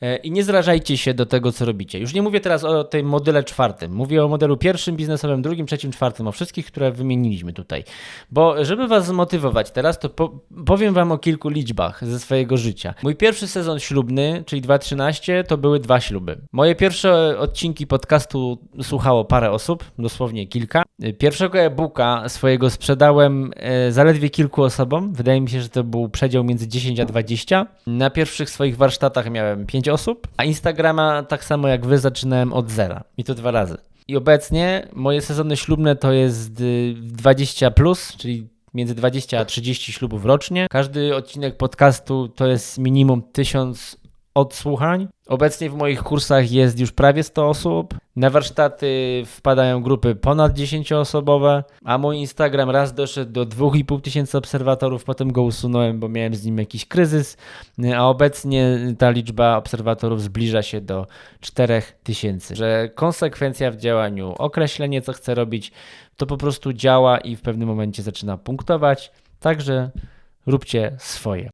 e, i nie zrażajcie się do tego, co robicie. Już nie mówię teraz o tym modele czwartym, mówię o modelu pierwszym, biznesowym, drugim, trzecim, czwartym, o wszystkich, które wymieniliśmy tutaj. Bo żeby was zmotywować teraz, to po, powiem wam o kilku liczbach ze swojego życia. Mój pierwszy sezon ślubny, czyli 2013, to były dwa śluby. Moje pierwsze odcinki podcastu słuchało parę osób, dosłownie kilka. Pierwszego e-booka swojego sprzedałem e, zaledwie kilku osobom. Wydaje mi się, że to był przedział między 10 a 20. Na pierwszych swoich warsztatach miałem 5 osób, a Instagrama tak samo jak wy zaczynałem od zera. I to dwa razy. I obecnie moje sezony ślubne to jest y, 20, plus, czyli między 20 a 30 ślubów rocznie. Każdy odcinek podcastu to jest minimum 1000 odsłuchań. Obecnie w moich kursach jest już prawie 100 osób. Na warsztaty wpadają grupy ponad 10-osobowe, a mój Instagram raz doszedł do 2,5 tysięcy obserwatorów, potem go usunąłem, bo miałem z nim jakiś kryzys, a obecnie ta liczba obserwatorów zbliża się do 4 tysięcy. Że konsekwencja w działaniu, określenie co chcę robić, to po prostu działa i w pewnym momencie zaczyna punktować. Także róbcie swoje.